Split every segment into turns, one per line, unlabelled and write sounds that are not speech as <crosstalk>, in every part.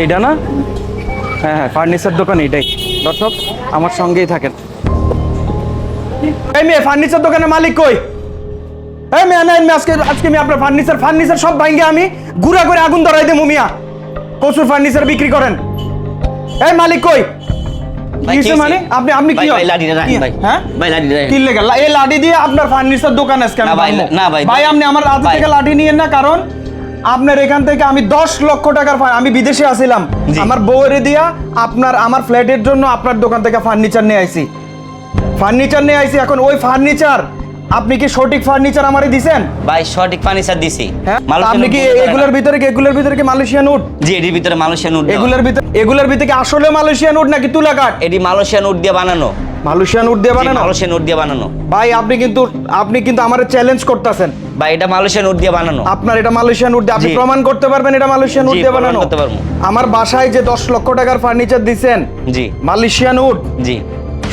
এইটা না? হ্যাঁ হ্যাঁ ফার্নিচার দোকান এটাই দর্শক আমার সঙ্গেই থাকেন। এই মেয়ে ফার্নিচার দোকানের মালিক কই? এই মেয়ে না আমি আজকে আজকে আমি আপনার ফার্নিচার ফার্নিচার সব ভাঙ্গে আমি গুড়া করে আগুন ধরাই দেবো মিয়া। কচুর ফার্নিচার বিক্রি করেন। এই মালিক কই? মানে? আপনি আপনি কি
ভাই? রাখেন, ভাই।
হ্যাঁ?
ভাই, লাঠিটা রাখেন।
কি লেগে? এই লাঠি দিয়ে আপনার ফার্নিচার দোকান আজকে আমি
না, ভাই, না, ভাই,
ভাই আপনি আমার হাত থেকে লাঠি নিয়েন না কারণ আপনার এখান থেকে আমি দশ লক্ষ টাকার ফার- আমি বিদেশে আসিলাম। আমার বউরে দিয়া আপনার আমার ফ্ল্যাটের জন্য আপনার দোকান থেকে ফার্নিচার নিয়ে আইছি। ফার্নিচার নিয়ে আইছি এখন ওই ফার্নিচার আপনি কি সঠিক ফার্নিচার আমারে দিছেন?
ভাই সঠিক ফার্নিচার দিছি।
হ্যাঁ আপনি কি এগুলোর ভিতরে কি এগুলোর ভিতরে কি মালয়েশিয়ান উড
জি এটির ভিতরে মালয়েশিয়ান উড।
এগুলোর ভিতরে এগুলোর ভিতরে কি আসলে মালয়েশিয়ান উড নাকি তুলা কাঠ
এটি মালয়েশিয়ান উড দিয়ে বানানো।
মালয়েশিয়ান উড দিয়ে বানানো?
মালয়েশিয়ান উড দিয়ে বানানো।
ভাই আপনি কিন্তু আপনি কিন্তু আমারে চ্যালেঞ্জ করতেছেন।
ভাই এটা মালয়েশিয়ান উড দিয়ে বানানো।
আপনার এটা মালয়েশিয়ান উড দিয়ে আপনি প্রমাণ করতে পারবেন এটা মালয়েশিয়ান উড দিয়ে বানানো।
করতে পারব।
আমার বাসায় যে দশ লক্ষ টাকার ফার্নিচার দিছেন
জি।
মালয়েশিয়ান উড
জি।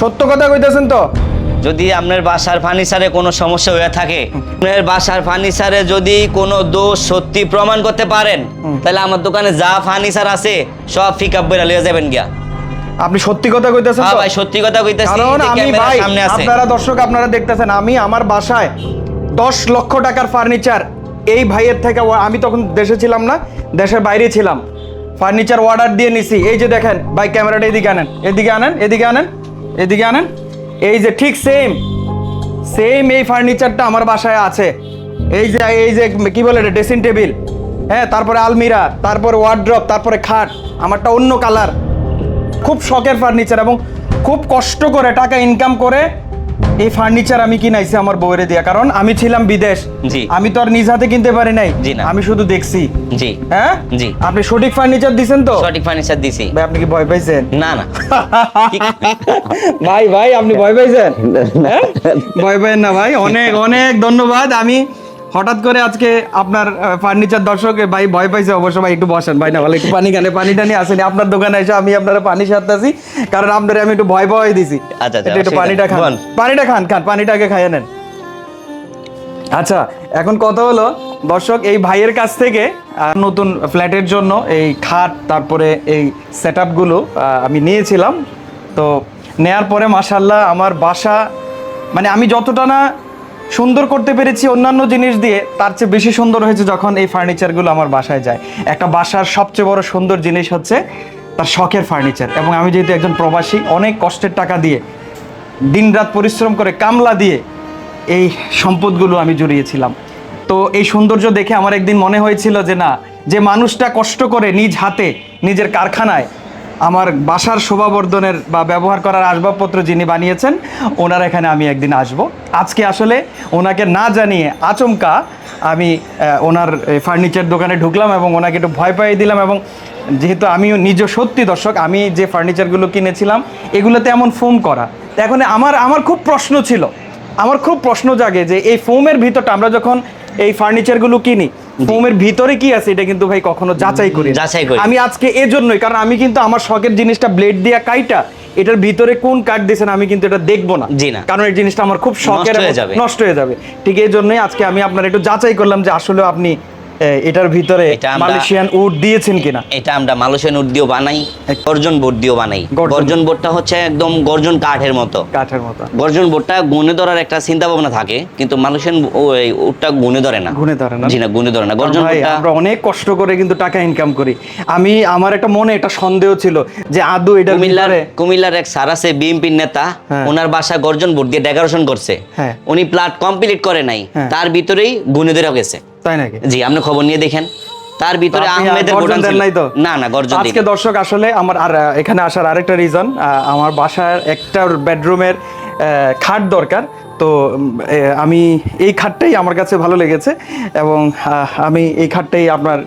সত্য কথা কইতেছেন তো?
যদি আপনার বাসার ফার্নিচারে কোনো সমস্যা হয়ে থাকে আপনার বাসার ফার্নিচারে যদি কোনো দোষ সত্যি প্রমাণ করতে পারেন তাহলে আমার দোকানে যা ফার্নিচার আছে সব ফিক আপ লিয়ে যাবেন গিয়া।
আপনি সত্যি কথা কইতেছেন
হ্যাঁ ভাই সত্যি কথা কইতেছি
কারণ আমি ভাই
সামনে আছে।
আপনারা দর্শক আপনারা দেখতেছেন আমি আমার বাসায় দশ লক্ষ টাকার ফার্নিচার এই ভাইয়ের থেকে আমি তখন দেশে ছিলাম না দেশের বাইরে ছিলাম। ফার্নিচার অর্ডার দিয়ে নিছি। এই যে দেখেন ভাই ক্যামেরাটা এদিকে আনেন এদিকে আনেন এদিকে আনেন এদিকে আনেন। এই যে ঠিক সেম সেম এই ফার্নিচারটা আমার বাসায় আছে। এই যে এই যে কি বলে এটা ড্রেসিং টেবিল হ্যাঁ তারপরে আলমিরা তারপরে ওয়ার্ড্রপ তারপরে খাট আমারটা অন্য কালার খুব শখের ফার্নিচার এবং খুব কষ্ট করে টাকা ইনকাম করে এই ফার্নিচার আমি কিনাইছি আমার বউরে দিয়া। কারণ আমি ছিলাম বিদেশ।
জি।
আমি তো আর নিজ হাতে কিনতে পারি নাই।
জি না।
আমি শুধু দেখছি।
জি।
হ্যাঁ?
জি।
আপনি সঠিক ফার্নিচার দিছেন তো?
সঠিক ফার্নিচার দিছি।
ভাই আপনি কি ভয় পাইছেন?
না না। <laughs>
ভাই ভাই আপনি ভয় পাইছেন? হ্যাঁ? ভয় পাইছেন না ভাই। অনেক অনেক ধন্যবাদ। আমি হঠাৎ করে আজকে আপনার ফার্নিচার দর্শক ভাই ভয় পাইছে অবশ্য ভাই একটু বসেন ভাই না বলে একটু পানি খানে। পানি টানি আসেনি আপনার দোকানে এসে আমি আপনার পানি সারতেছি কারণ আপনার আমি একটু ভয় ভয় দিছি।
আচ্ছা, আচ্ছা,
একটু- পানিটা খান। পানিটা খান খান পানিটা আগে খাইয়ে নেন। আচ্ছা এখন কথা হলো দর্শক এই ভাইয়ের কাছ থেকে নতুন ফ্ল্যাটের জন্য এই খাট তারপরে এই সেট আপগুলো আমি নিয়েছিলাম। তো নেয়ার পরে মাসাল্লাহ আমার বাসা মানে আমি যতটা না সুন্দর করতে পেরেছি অন্যান্য জিনিস দিয়ে, তার চেয়ে বেশি সুন্দর হয়েছে যখন এই ফার্নিচারগুলো আমার বাসায় যায়। একটা বাসার সবচেয়ে বড় সুন্দর জিনিস হচ্ছে তার শখের ফার্নিচার এবং আমি যেহেতু একজন প্রবাসী, অনেক কষ্টের টাকা দিয়ে, দিনরাত পরিশ্রম করে কামলা দিয়ে এই সম্পদগুলো আমি জড়িয়েছিলাম। তো এই সৌন্দর্য দেখে আমার একদিন মনে হয়েছিল যে না, যে মানুষটা কষ্ট করে নিজ হাতে, নিজের কারখানায় আমার বাসার শোভাবর্ধনের বা ব্যবহার করার আসবাবপত্র যিনি বানিয়েছেন, ওনার এখানে আমি একদিন আসব। আজকে আসলে ওনাকে না জানিয়ে আচমকা আমি ওনার ফার্নিচার দোকানে ঢুকলাম এবং ওনাকে একটু ভয় পাইয়ে দিলাম এবং যেহেতু আমিও নিজ সত্যি দর্শক, আমি যে ফার্নিচারগুলো কিনেছিলাম, এগুলোতে এমন ফোম করা। এখন আমার আমার খুব প্রশ্ন ছিল। আমার খুব প্রশ্ন জাগে যে এই ফোমের ভিতরটা আমরা যখন এই ফার্নিচারগুলো কিনি ফোমের ভিতরে কি আছে এটা কিন্তু ভাই কখনো যাচাই করি
যাচাই করি।
আমি আজকে এজন্যই কারণ আমি কিন্তু আমার শখের জিনিসটা ব্লেড দিয়া কাইটা এটার ভিতরে কোন কাঠ দিয়েছেন আমি কিন্তু এটা দেখব না
জি না।
কারণ এই জিনিসটা আমার খুব শখের
নষ্ট হয়ে যাবে।
নষ্ট হয়ে যাবে ঠিক এই জন্যই আজকে আমি আপনার একটু যাচাই করলাম যে আসলে আপনি এটার ভিতরে
এটা
মালয়েশিয়ান উড দিয়েছেন কিনা
এটা আমরা মালয়েশিয়ান উড দিয়েও বানাই গর্জন বোর্ড দিয়েও বানাই
গর্জন।
বোর্ডটা হচ্ছে একদম গর্জন কাঠের মতো
কাঠের মতো
গর্জন বোর্ডটা গুনে ধরার একটা চিন্তা ভাবনা থাকে কিন্তু মালয়েশিয়ান উডটা গুনে ধরে না
গুনে ধরে না?
জি না গুনে ধরে না গর্জন বোর্ডটা
আমরা অনেক কষ্ট করে কিন্তু টাকা ইনকাম করি আমি আমার একটা মনে একটা সন্দেহ ছিল যে আদৌ এটা
কুমিল্লার কুমিল্লার এক স্যার আছে বিএনপির নেতা
হ্যাঁ।
ওনার বাসা গর্জন বোর্ড দিয়ে ডেকোরেশন করছে
হ্যাঁ।
উনি প্লাট কমপ্লিট করে নাই
হ্যাঁ।
তার ভিতরেই গুনে ধরে গেছে
তাই নাকি
জি আপনি খবর নিয়ে দেখেন তার ভিতরে আহমেদের গোডাউন ছিল।
নাই তো?
না না গর্জন
আজকে দর্শক আসলে আমার আর এখানে আসার আরেকটা রিজন আমার বাসার একটা বেডরুমের খাট দরকার তো আমি এই খাটটাই আমার কাছে ভালো লেগেছে এবং আমি এই খাটটাই আপনার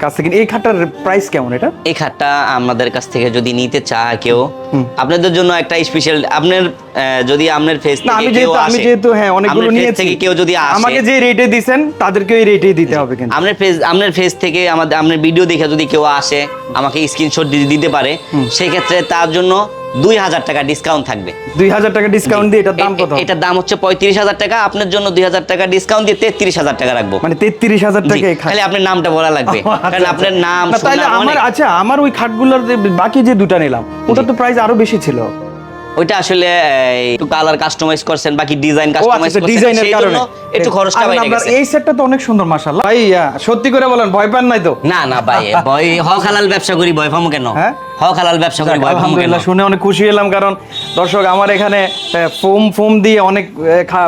কাছ থেকে এই খাটটার প্রাইস কেমন এটা?
এই খাটটা আমাদের কাছ থেকে যদি নিতে চায় কেউ আপনাদের জন্য একটা স্পেশাল আপনার যদি আপনার ফেস
না আমি যেহেতু আমি যেহেতু হ্যাঁ অনেকগুলো নিয়েছি।
থেকে কেউ যদি আসে
আমাকে যে রেটে দিছেন তাদেরকে ওই রেটেই দিতে হবে কিন্তু।
আপনার ফেস আপনার ফেস থেকে আমাদের আপনার ভিডিও দেখে যদি কেউ আসে আমাকে স্ক্রিনশট দিতে পারে সেই ক্ষেত্রে তার জন্য দুই হাজার টাকা ডিসকাউন্ট থাকবে।
দুই হাজার টাকা ডিসকাউন্ট দিয়ে এটার দাম কত?
এটার দাম হচ্ছে পঁয়ত্রিশ হাজার টাকা। আপনার জন্য দুই হাজার টাকা ডিসকাউন্ট দিয়ে তেত্রিশ হাজার টাকা রাখব।
মানে তেত্রিশ হাজার টাকা
খালি আপনার নামটা বলা লাগবে।
আচ্ছা,
কারণ আপনার
আচ্ছা।
নাম
তাহলে আমার আচ্ছা আমার ওই খাটগুলোর বাকি যে দুটা নিলাম ওটা তো প্রাইস আরও বেশি ছিল।
ওইটা আসলে একটু কালার কাস্টমাইজ করছেন বাকি ডিজাইন কাস্টমাইজ
আচ্ছা
করছেন
ডিজাইনের কারণে।
একটু খরচটা বাইরে গেছে
এই সেটটা তো অনেক সুন্দর মাশাআল্লাহ। ভাই সত্যি করে বলেন ভয় পান নাই তো?
না না ভাই ভয় হক হালাল ব্যবসা করি ভয় পাবো কেন?
হ্যাঁ?
হক হালাল ব্যবসা করি ভয় পাবো কেন?
শুনে অনেক খুশি হলাম কারণ দর্শক আমার এখানে ফোম ফোম দিয়ে অনেক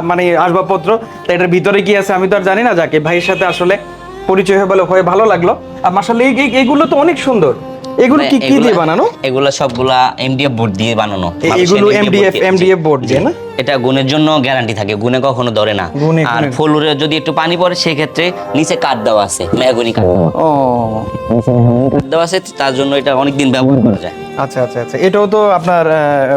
মানে আসবাবপত্র। তো এটার ভিতরে কি আছে আমি তো আর জানি না যাকে ভাইয়ের সাথে আসলে পরিচয় হয়ে বলে হয়ে ভালো লাগল। আর এই- এইগুলো তো অনেক সুন্দর। এগুলো কি কি দিয়ে বানানো
এগুলো সবগুলা এমডিএফ বোর্ড দিয়ে বানানো
এগুলো
এমডিএফ
এমডিএফ
বোর্ড দিয়ে।
না?
এটা গুণের জন্য গ্যারান্টি থাকে গুণে কখনো ধরে না। আর ফ্লোরে যদি একটু পানি পড়ে সেই ক্ষেত্রে নিচে কাঠ দেওয়া আছে মেহগনি কাঠ।
ও।
কাঠ দেওয়া আছে তার জন্য এটা অনেকদিন ব্যবহার করা যায়।
আচ্ছা আচ্ছা আচ্ছা। এটাও তো আপনার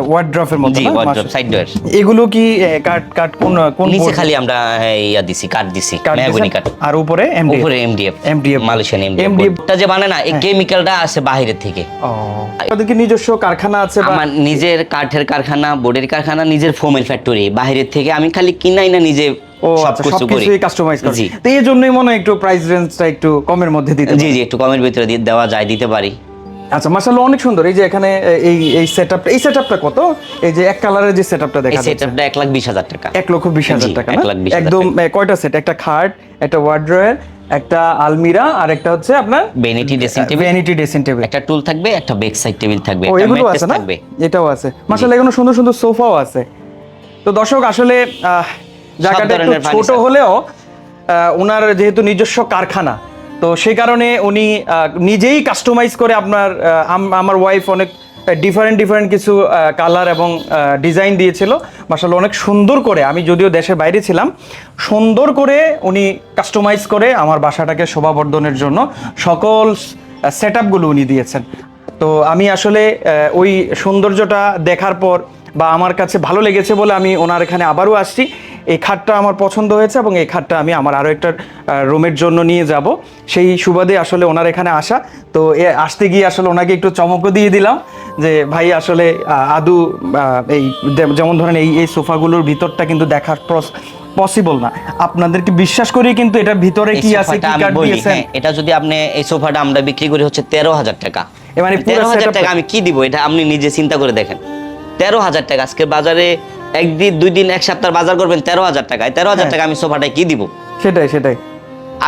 ওয়ার্ড্রফের মতো
জি
না?
ওয়ার্ড্রপ সাইড ডোর
এগুলো কি কাঠ কাঠ কোন কোন
নিচে খালি আমরা ইয়া দিছি কাঠ দিছি মেহগনি
দিয়েছেন? আর উপরে MDF
উপরে এমডিএফ
MDF
মালয়েশিয়ান এমডিএফ এটা যে বানায় না এই কেমিক্যালটা আসে বাইরের থেকে।
ও। আপনাদের কি নিজস্ব কারখানা আছে
আমার নিজের কাঠের কারখানা বোর্ডের কারখানা নিজের ফোমের ফ্যাক্টরি বাইরের থেকে আমি খালি কিনাই না নিজে
ও আচ্ছা সবকিছুই কাস্টমাইজ করে। তো এই জন্যই মনে হয় একটু প্রাইস রেঞ্জটা একটু কমের মধ্যে দিতে
জি জি একটু কমের ভিতরে দিয়ে দেওয়া যায় দিতে পারি।
আচ্ছা মাশাআল্লাহ অনেক সুন্দর। এই যে এখানে এই এই সেটআপটা এই সেটআপটা কত? এই যে এক কালারের যে সেটআপটা দেখা যাচ্ছে
সেটআপটা এক লাখ বিশ হাজার টাকা।
এক লক্ষ বিশ হাজার টাকা না?
লাখ বিশ হাজার
একদম কয়টা সেট একটা খাট একটা ওয়ার্ড্রয়ার একটা আলমিরা আর একটা হচ্ছে আপনার
vanity dressing table
vanity dressing table
একটা টুল থাকবে একটা সাইড টেবিল থাকবে একটা
এটাও আছে। মাশাআল্লাহ এগুলো সুন্দর সুন্দর সোফাও আছে। তো দর্শক আসলে আহ, জায়গাটা একটু ছোট হলেও ওনার যেহেতু নিজস্ব কারখানা তো সেই কারণে উনি নিজেই কাস্টমাইজ করে আপনার আমার ওয়াইফ অনেক ডিফারেন্ট ডিফারেন্ট কিছু কালার এবং ডিজাইন দিয়েছিল। মাসাল্লাহ অনেক সুন্দর করে আমি যদিও দেশের বাইরে ছিলাম সুন্দর করে উনি কাস্টমাইজ করে আমার বাসাটাকে শোভাবর্ধনের জন্য সকল সেট আপগুলো উনি দিয়েছেন। তো আমি আসলে আহ, ওই সৌন্দর্যটা দেখার পর বা আমার কাছে ভালো লেগেছে বলে আমি ওনার এখানে আবারও আসছি। এই খাটটা আমার পছন্দ হয়েছে এবং এই খাটটা আমি আমার আরও একটা রুমের জন্য নিয়ে যাব। সেই সুবাদে আসলে ওনার এখানে আসা। তো এ আসতে গিয়ে আসলে ওনাকে একটু চমকও দিয়ে দিলাম যে ভাই আসলে আদু এই যেমন ধরেন এই এই সোফাগুলোর ভিতরটা কিন্তু দেখার পসিবল না। আপনাদেরকে বিশ্বাস করি কিন্তু এটার ভিতরে কি আছে কি দিয়েছেন?
হ্যাঁ এটা যদি আপনি এই সোফাটা আমরা বিক্রি করি হচ্ছে তেরো হাজার টাকা।
মানে
তেরো হাজার টাকা আমি কি দিব? এটা আপনি নিজে চিন্তা করে দেখেন। তেরো হাজার টাকা। আজকে বাজারে একদিন দুই দিন এক সপ্তাহ বাজার করবেন তেরো হাজার টাকায় তেরো হাজার
হ্যাঁ।
টাকা আমি সোফাটায় কি দিব?
সেটাই সেটাই।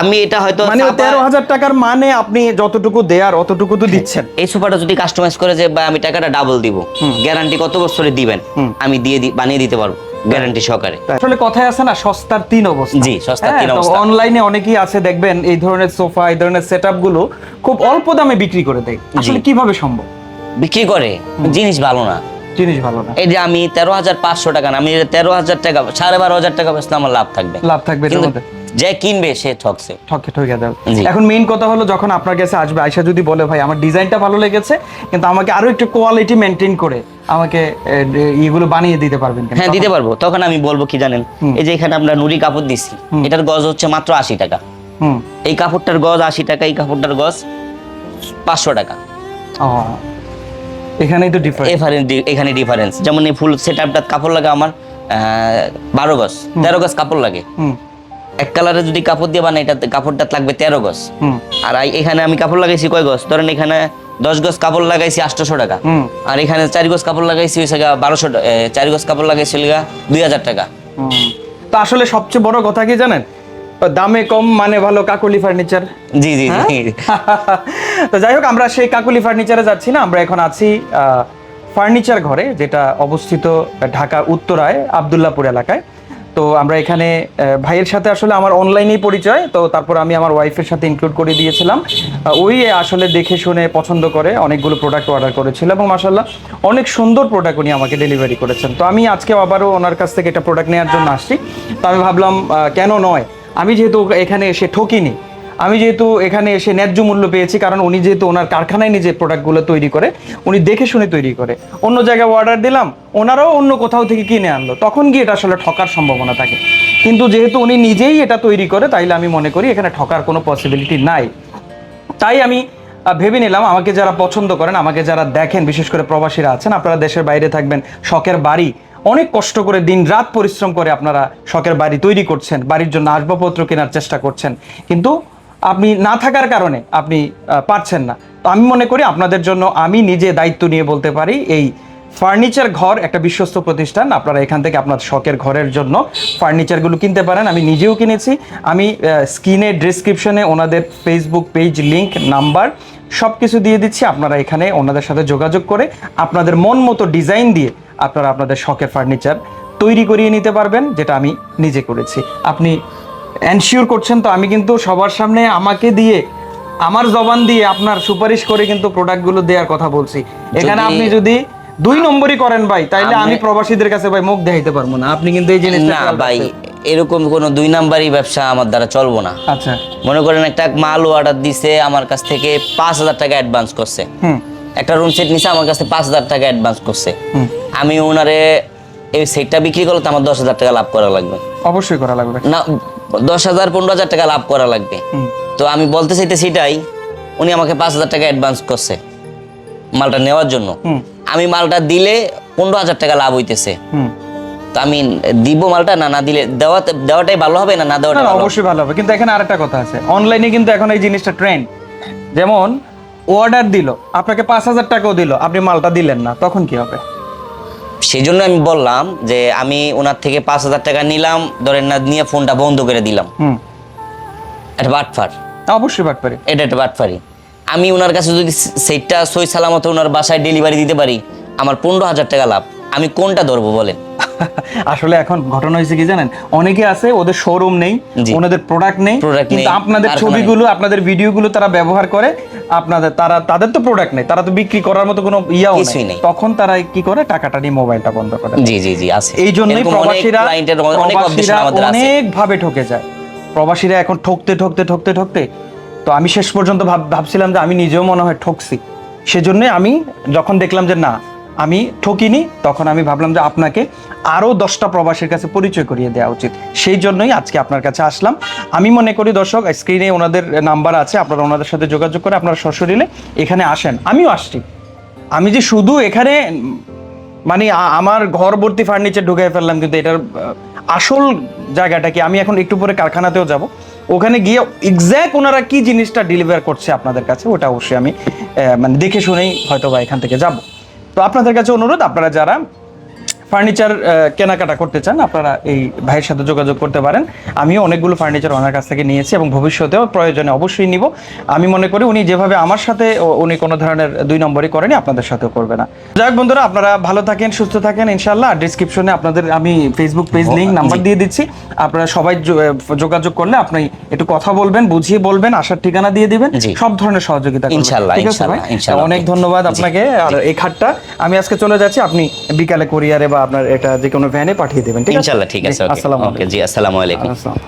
আমি এটা হয়তো
মানে তেরো হাজার টাকার মানে আপনি যতটুকু দেয়ার অতটুকু তো দিচ্ছেন।
এই সোফাটা যদি কাস্টমাইজ করে যে আমি টাকাটা ডাবল দিব। গ্যারান্টি কত বছরে দিবেন? আমি দিয়ে বানিয়ে দিতে পারব গ্যারান্টি সহকারে।
আসলে কথায় আছে না সস্তার তিন অবস্থা।
জি, সস্তার তিন অবস্থা।
অনলাইনে অনেকেই আছে দেখবেন এই ধরনের সোফা এই ধরনের সেটগুলো খুব অল্প দামে বিক্রি করে দেয়। আসলে কীভাবে সম্ভব?
বিক্রি করে? জিনিস ভালো না।
জিনিস ভালো না।
এই যে আমি তেরো হাজার পাঁচশো টাকা না আমি তেরো হাজার টাকা সাড়ে বারো হাজার টাকা বেচলে আমার লাভ থাকবে।
লাভ থাকবে এটার মধ্যে?
যে কিনবে সে ঠকছে।
ঠকে ঠকে দেবে। এখন মেইন কথা হলো যখন আপনার কাছে আসবে আয়সা যদি বলে ভাই আমার ডিজাইনটা ভালো লেগেছে কিন্তু আমাকে আরও একটু কোয়ালিটি মেনটেন করে আমাকে এগুলো বানিয়ে দিতে পারবেন
হ্যাঁ দিতে পারব। তখন আমি বলব কি জানেন? এই যে এখানে আমরা নুরি কাপড় দিচ্ছি এটার গজ হচ্ছে মাত্র আশি টাকা।
হুম।
এই কাপড়টার গজ আশি টাকা এই কাপড়টার গজ পাঁচশো টাকা।
এখানেই তো ডিফারেন্স
এখানে ডিফারেন্স যেমন এই ফুল সেট আপটা কাপড় লাগে আমার বারো গজ তেরো গজ কাপড় লাগে। এক কালারে যদি কাপড় দিয়ে বানাই এটাতে কাপড়টা লাগবে তেরো গজ। আর এখানে আমি কাপড় লাগাইছি কয় গজ? ধরেন এখানে দশ গজ কাপড় লাগাইছি আটশোশো টাকা। আর এখানে চারি গজ কাপড় লাগাইছি হয়েছে গা বারোশো চারি গজ কাপড় লাগাইছি দুই হাজার টাকা।
তো আসলে সবচেয়ে বড় কথা কি জানেন? দামে কম মানে ভালো কাকুলি ফার্নিচার
জি জি
হ্যাঁ? <laughs> তো যাই হোক আমরা সেই কাকুলি ফার্নিচারে যাচ্ছি না আমরা এখন আছি ফার্নিচার ঘরে যেটা অবস্থিত ঢাকা উত্তরায় আবদুল্লাপুর এলাকায়। তো আমরা এখানে ভাইয়ের সাথে আসলে আমার অনলাইনেই পরিচয় তো তারপর আমি আমার ওয়াইফের সাথে ইনক্লুড করে দিয়েছিলাম। ওই আসলে দেখে শুনে পছন্দ করে অনেকগুলো প্রোডাক্ট অর্ডার করেছিল এবং মাসাল্লাহ অনেক সুন্দর প্রোডাক্ট উনি আমাকে ডেলিভারি করেছেন। তো আমি আজকে আবারও ওনার কাছ থেকে একটা প্রোডাক্ট নেওয়ার জন্য আসছি। তো আমি ভাবলাম কেন নয় আমি যেহেতু এখানে এসে ঠকিনি, আমি যেহেতু এখানে এসে ন্যায্য মূল্য পেয়েছি, কারণ উনি যেহেতু ওনার কারখানায় নিজে প্রোডাক্টগুলো তৈরি করে, উনি দেখে শুনে তৈরি করে। অন্য জায়গায় অর্ডার দিলাম, ওনারাও অন্য কোথাও থেকে কিনে আনলো। তখন গিয়ে এটা আসলে ঠকার সম্ভাবনা থাকে। কিন্তু যেহেতু উনি নিজেই এটা তৈরি করে, তাইলে আমি মনে করি এখানে ঠকার কোনো পসিবিলিটি নাই। তাই আমি ভেবে নিলাম, আমাকে যারা পছন্দ করেন, আমাকে যারা দেখেন, বিশেষ করে প্রবাসীরা আছেন, আপনারা দেশের বাইরে থাকবেন, শখের বাড়ি অনেক কষ্ট করে দিন রাত পরিশ্রম করে আপনারা শখের বাড়ি তৈরি করছেন, বাড়ির জন্য আসবাবপত্র কেনার চেষ্টা করছেন। কিন্তু আপনি না থাকার কারণে আপনি পারছেন না। তো আমি মনে করি আপনাদের জন্য আমি নিজে দায়িত্ব নিয়ে বলতে পারি, এই ফার্নিচার ঘর একটা বিশ্বস্ত প্রতিষ্ঠান, আপনারা এখান থেকে আপনার শখের ঘরের জন্য ফার্নিচারগুলো কিনতে পারেন। আমি নিজেও কিনেছি। আমি স্ক্রিনে ডিসক্রিপশনে ওনাদের ফেসবুক পেজ লিংক নাম্বার সব কিছু দিয়ে দিচ্ছি। আপনারা এখানে ওনাদের সাথে যোগাযোগ করে আপনাদের মন মতো ডিজাইন দিয়ে আপনারা আপনাদের শখের ফার্নিচার তৈরি করিয়ে নিতে পারবেন যেটা আমি নিজে করেছি। আপনি এনশিওর করছেন তো আমি কিন্তু সবার সামনে আমাকে দিয়ে আমার জবান দিয়ে আপনার সুপারিশ করে কিন্তু প্রোডাক্টগুলো দেওয়ার কথা বলছি। এখানে আপনি যদি দুই নম্বরই করেন ভাই তাইলে আমি প্রবাসীদের কাছে ভাই মুখ দেখাইতে পারব না। আপনি কিন্তু এই জিনিসটা
ভাই। এরকম কোনো দুই নাম্বারই ব্যবসা আমার দ্বারা চলবো না।
আচ্ছা।
মনে করেন একটা মাল অর্ডার দিছে আমার কাছ থেকে পাঁচ হাজার টাকা অ্যাডভান্স করছে। একটা রুম সেট নিছে আমার কাছে পাঁচ হাজার টাকা অ্যাডভান্স করছে। আমি ওনারে এই সেটটা বিক্রি করলে তো আমার দশ হাজার টাকা লাভ করা লাগবে।
অবশ্যই করা লাগবে।
না দশ হাজার পনেরো হাজার টাকা লাভ করা লাগবে। তো আমি বলতে চাইতে সেটাই উনি আমাকে পাঁচ হাজার টাকা অ্যাডভান্স করছে মালটা নেওয়ার জন্য। আমি মালটা দিলে পনেরো হাজার টাকা লাভ হইতেছে। তো আমি দিব মালটা? না না দিলে দেওয়াতে দেওয়াটাই ভালো হবে না না দেওয়াটা
অবশ্যই ভালো হবে। কিন্তু এখানে আরেকটা কথা আছে। অনলাইনে কিন্তু এখন এই জিনিসটা ট্রেন্ড যেমন অর্ডার দিল আপনাকে পাঁচ হাজার টাকাও দিল আপনি মালটা দিলেন না তখন কি হবে?
সেই জন্য আমি বললাম যে আমি ওনার থেকে পাঁচ হাজার টাকা নিলাম ধরেন না নিয়ে ফোনটা বন্ধ করে দিলাম। একটা বাটফার।
অবশ্যই বাট পারি
এটা একটা বাটফারি। আমি ওনার কাছে যদি সেটটা সই সালামত ওনার বাসায় ডেলিভারি দিতে পারি আমার পনেরো হাজার টাকা লাভ। আমি কোনটা ধরবো বলেন?
আসলে এখন ঘটনা হয়েছে কি জানেন? অনেকে আছে ওদের শোরুম নেই ওনাদের প্রোডাক্ট নেই কিন্তু আপনাদের ছবিগুলো আপনাদের ভিডিওগুলো তারা ব্যবহার করে আপনাদের তারা তাদের তো প্রোডাক্ট নেই তারা তো বিক্রি করার মতো কোনো ইয়াও নেই। তখন তারা কি করে? টাকাটা নিয়ে মোবাইলটা বন্ধ করে
জি জি জি আছে।
এই জন্যই প্রবাসীরা
অনেক
ভাবে ঠকে যায়। প্রবাসীরা এখন ঠকতে ঠকতে ঠকতে ঠকতে তো আমি শেষ পর্যন্ত ভাব- ভাবছিলাম যে আমি নিজেও মনে হয় ঠকছি। সেজন্যই আমি যখন দেখলাম যে না আমি ঠকিনি, তখন আমি ভাবলাম যে আপনাকে আরও দশটা প্রবাসীর কাছে পরিচয় করিয়ে দেওয়া উচিত। সেই জন্যই আজকে আপনার কাছে আসলাম। আমি মনে করি দর্শক স্ক্রিনে ওনাদের নাম্বার আছে, আপনারা ওনাদের সাথে যোগাযোগ করে আপনারা সশরীরে এখানে আসেন। আমিও আসছি। আমি যে শুধু এখানে মানে আমার ঘর ভর্তি ফার্নিচার ঢুকাই ফেললাম, কিন্তু এটার আসল জায়গাটা কি? আমি এখন একটু পরে কারখানাতেও যাব। ওখানে গিয়ে এক্স্যাক্ট ওনারা কি জিনিসটা ডেলিভার করছে আপনাদের কাছে, ওটা অবশ্যই আমি মানে দেখে শুনেই হয়তো বা এখান থেকে যাব। তো আপনাদের কাছে অনুরোধ আপনারা যারা ফার্নিচার কেনাকাটা করতে চান আপনারা এই ভাইয়ের সাথে যোগাযোগ করতে পারেন। আমিও অনেকগুলো ফার্নিচার ওনার কাছ থেকে নিয়েছি এবং ভবিষ্যতেও প্রয়োজনে অবশ্যই নিব। আমি মনে করি উনি যেভাবে আমার সাথে উনি কোনো ধরনের দুই নম্বরই করেনি আপনাদের সাথেও করবে না। যাই হোক বন্ধুরা আপনারা ভালো থাকেন সুস্থ থাকেন ইনশাল্লাহ ডিসক্রিপশনে আপনাদের আমি ফেসবুক পেজ লিঙ্ক নাম্বার দিয়ে দিচ্ছি। আপনারা সবাই যোগাযোগ করলে আপনি একটু কথা বলবেন বুঝিয়ে বলবেন আসার ঠিকানা দিয়ে দিবেন। সব ধরনের সহযোগিতা
ইনশাল্লাহ।
অনেক ধন্যবাদ আপনাকে। আর এই খাটটা আমি আজকে চলে যাচ্ছি আপনি বিকালে কুরিয়ারে বা আপনার এটা যে কোনো ভ্যানে পাঠিয়ে দেবেন ঠিক আছে?
ইনশাল্লাহ ঠিক আছে ওকে। জি আসসালামু আলাইকুম।
আলাইকুম। আসসালাম